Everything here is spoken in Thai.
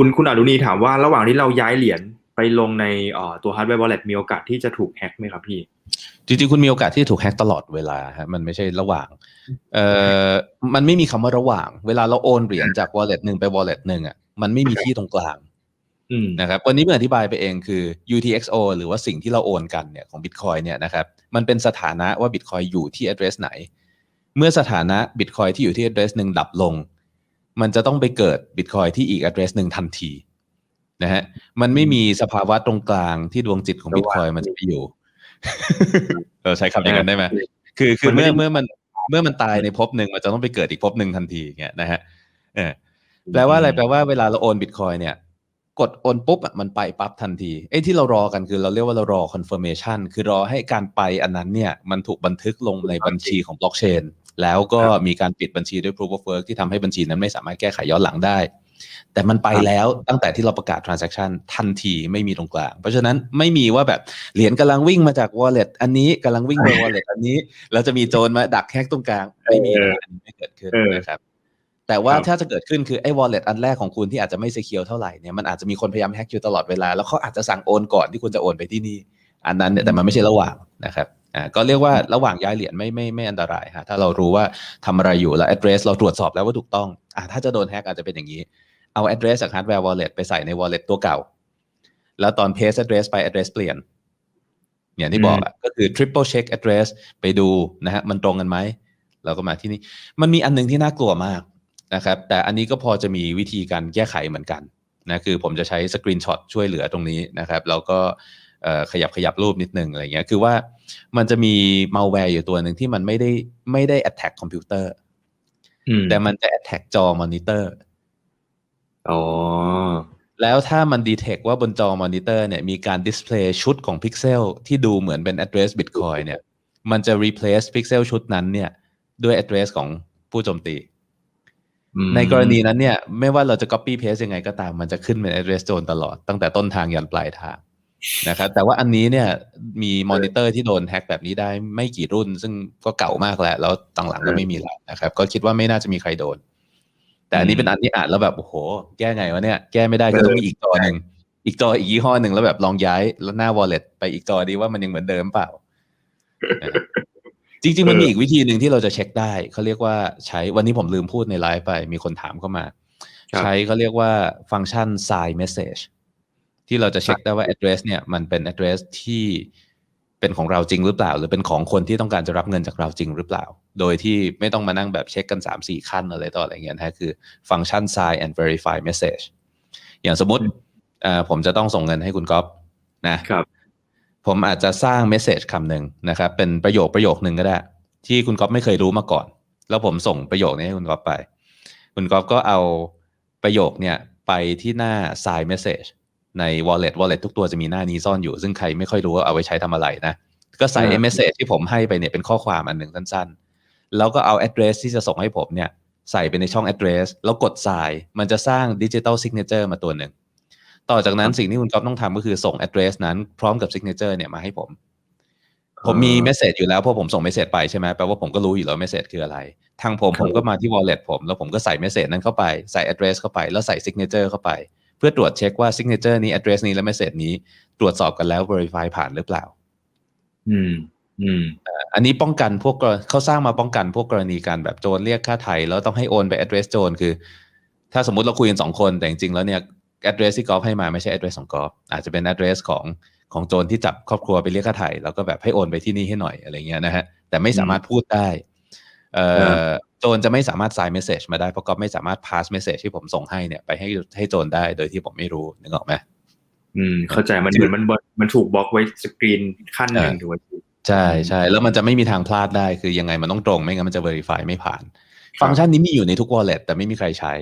คุณคุณอนุนีถามว่าระหว่างที่เราย้ายเหรียญไปลงในเอ่อตัว hardware wallet มีโอกาสที่จะถูกแฮ็กไหมครับพี่ จริงๆ คุณมีโอกาสที่จะถูกแฮ็กตลอดเวลาฮะมันไม่ใช่ระหว่างเอ่อมันไม่มีคำว่าระหว่าง เวลาเราโอนเหรียญจาก wallet หนึ่งไป wallet หนึ่งอะมันไม่มีที่ตรงกลางอืมนะครับวันนี้เมื่ออธิบายไปเองคือ UTXO หรือว่าสิ่งที่เราโอนกันเนี่ยของ Bitcoin เนี่ยนะครับมันเป็นสถานะว่า Bitcoin อยู่ที่ address ไหน เมื่อสถานะ Bitcoin ที่อยู่ที่ address หนึ่งดับลง มันจะต้องไปเกิด Bitcoin ที่อีก address หนึ่งทันทีนะฮะมันไม่มีสภาวะตรงกลางที่ดวงจิตของ Bitcoin มันจะไปอยู่เราใช้คำอย่างนั้นได้ไหมคือคือมันไม่เมื่อได้เมื่อมันเมื่อมันตายในภพหนึ่งมันจะต้องไปเกิดอีกภพหนึ่งทันทีเงี้ยนะฮะเออแปลว่าอะไรแปลว่าเวลาเราโอนบิตคอยเนี่ย กดโอนปุ๊บอะมันไปปั๊บทันทีไอ้ที่เรารอกันคือเราเรียกว่าเรารอ confirmation คือรอให้การไปอันนั้นเนี่ย มันถูกบันทึกลงในบัญชีของบล็อกเชน แล้วก็มีการปิดบัญชีด้วย proof of work ที่ทำให้บัญชีนั้นไม่สามารถแก้ไขย้อนหลังได้ แต่มันไปแล้วตั้งแต่ที่เราประกาศ transaction ทันทีไม่มีตรงกลาง เพราะฉะนั้นไม่มีว่าแบบเหรียญกำลังวิ่งมาจาก wallet อันนี้กำลังวิ่งไป wallet อันนี้แล้วจะมีโจรมาดักแฮกตรงกลางไม่มีนะอันนี้ไม่เกิดขึ้นเออนะครับแต่ว่าครับถ้าจะเกิดขึ้นคือไอ้ wallet อันแรกของคุณที่อาจจะไม่ secure เท่าไหร่เนี่ยมันอาจจะมีคนพยายามแฮ็กอยู่ตลอดเวลา แล้วเขาอาจจะสั่งโอนก่อนที่คุณจะโอนไปที่นี่ อันนั้นเนี่ยแต่มันไม่ใช่ระหว่างนะครับ อ่าก็เรียกว่าระหว่างย้ายเหรียญไม่ไม่ไม่อันตรายฮะถ้าเรารู้ว่าทำอะไรอยู่แล้ว address เราตรวจสอบแล้วว่าถูกต้องอ่าถ้าจะโดนแฮ็กอาจจะเป็นอย่างนี้ เอา address จาก hardware wallet ไปใส่ใน wallet ตัวเก่า แล้วตอน paste address ไป address เปลี่ยนอย่างที่บอกอะก็คือ triple check address ไปดูนะฮะมันตรงกันไหมเราก็มาที่นี่มันมีอันหนึงที่น่ากลัวมากนะครับแต่อันนี้ก็พอจะมีวิธีการแก้ไขเหมือนกันนะคือผมจะใช้สกรีนช็อตช่วยเหลือตรงนี้นะครับแล้วก็เอ่อ ขยับขยับรูปนิดนึงอะไรเงี้ยคือว่ามันจะมีมัลแวร์อยู่ตัวหนึ่งที่มันไม่ได้ไม่ได้ attack คอมพิวเตอร์อืมแต่มันจะ attack จอมอนิเตอร์อ๋อแล้วถ้ามันดีเทคว่าบนจอมอนิเตอร์เนี่ยมีการดิสเพลย์ชุดของพิกเซลที่ดูเหมือนเป็น address bitcoin เนี่ย มันจะ replace พิกเซลชุดนั้นเนี่ยด้วย address ของผู้โจมตีอืมในกรณีนั้นเนี่ย ไม่ว่าเราจะ copy paste ยังไงก็ตามมันจะขึ้นเป็น address โจรตลอดตั้งแต่ต้นทางยันปลายทาง นะครับแต่ว่าอันนี้เนี่ยมีมอนิเตอร์ที่โดนแฮ็กแบบนี้ได้ไม่กี่รุ่น ซึ่งก็เก่ามากแล้ว แล้วต่างหลังก็ไม่มีแล้วนะครับ ก็คิดว่าไม่น่าจะมีใครโดน แต่อันนี้เป็นอันที่อ่านแล้วแบบโอ้โห แก้ไงวะเนี่ย แก้ไม่ได้ก็ต้องมีอีกจอหนึ่งอีกจออีกยี่ห้อหนึ่งแล้วแบบลองย้ายแล้วหน้า wallet ไปอีกจอดีว่ามันยังเหมือนเดิมเปล่านะครับจริง ๆ มันมีอีกวิธีหนึ่งที่เราจะเช็คได้เขาเรียกว่าใช้วันนี้ผมลืมพูดในไลฟ์ไป มีคนถามเข้ามาครับใช้เขาเรียกว่าฟังก์ชัน sign message ที่เราจะเช็คได้ว่า address เนี่ยมันเป็น address ที่เป็นของเราจริงหรือเปล่า หรือเป็นของคนที่ต้องการจะรับเงินจากเราจริงหรือเปล่า โดยที่ไม่ต้องมานั่งแบบเช็คกัน3ามสี่ขั้นอะไรต่ออะไรเงี้ยนะฮะคือฟังก์ชัน sign and verify message อย่างสมมติเอ่อผมจะต้องส่งเงินให้คุณก๊อฟนะครับ ผมอาจจะสร้างเมสเซจคำหนึ่งนะครับ เป็นประโยคประโยคหนึ่งก็ได้ ที่คุณก๊อฟไม่เคยรู้มาก่อน แล้วผมส่งประโยคนี้ให้คุณก๊อฟไป คุณก๊อฟก็เอาประโยคเนี่ยไปที่หน้า sign message ใน wallet wallet ทุกตัวจะมีหน้านี้ซ่อนอยู่ ซึ่งใครไม่ค่อยรู้ว่าเอาไว้ใช้ทำอะไรนะ ก็ใส่อ่าเมสเซจที่ผมให้ไปเนี่ยเป็นข้อความอันหนึ่งสั้นๆ แล้วก็เอา address ที่จะส่งให้ผมเนี่ยใส่ไปในช่อง address แล้วกด sign มันจะสร้าง digital signature มาตัวหนึ่ง ต่อจากนั้นสิ่งที่คุณก๊อฟต้องทำก็คือส่ง address นั้นพร้อมกับ signature เนี่ยมาให้ผม ผมมีอ่าเมสเซจอยู่แล้วเพราะผมส่งเมสเซจไปใช่ไหมแปลว่าผมก็รู้อยู่แล้วเมสเซจคืออะไร ทางผมครับผมก็มาที่ wallet ผม แล้วผมก็ใส่เมสเซจนั้นเข้าไปใส่ address เข้าไป แล้วใส่ signature เข้าไป เพื่อตรวจเช็คว่า signature นี้ address นี้และเมสเซจนี้ตรวจสอบกันแล้ว verify ผ่านหรือเปล่า อืม อืมอันนี้ป้องกันพวกกรเขาสร้างมาป้องกันพวกกรณีการแบบโจรเรียกค่าไถ่แล้วต้องให้โอนไป address โจรคือ ถ้าสมมติเราคุยกันสองคน แต่จริงๆแล้วเนี่ย address ที่กอล์ฟให้มาไม่ใช่ address ของกอล์ฟอาจจะเป็น address ของของโจรที่จับครอบครัวไปเรียกค่าไถ่แล้วก็แบบให้โอนไปที่นี่ให้หน่อยอะไรเงี้ยนะฮะแต่ไม่สามารถพูดได้เอ่ครัอ โจรจะไม่สามารถ sign message มาได้เพราะกอล์ฟไม่สามารถ pass message ที่ผมส่งให้เนี่ยไปให้ให้โจรได้โดยที่ผมไม่รู้นึกออกไหมอืม เข้าใจมันเหมือนมันบมันถูกบล็อกไว้สกรีนขั้นหนึ่งถูกไหมพี่ใช่ใช่แล้วมันจะไม่มีทางพลาดได้คือยังไงมันต้องตรงไม่งั้นมันจะ verify ไม่ผ่าน ฟังก์ชันนี้มีอยู่ในทุก wallet แต่ไม่มีใครใช้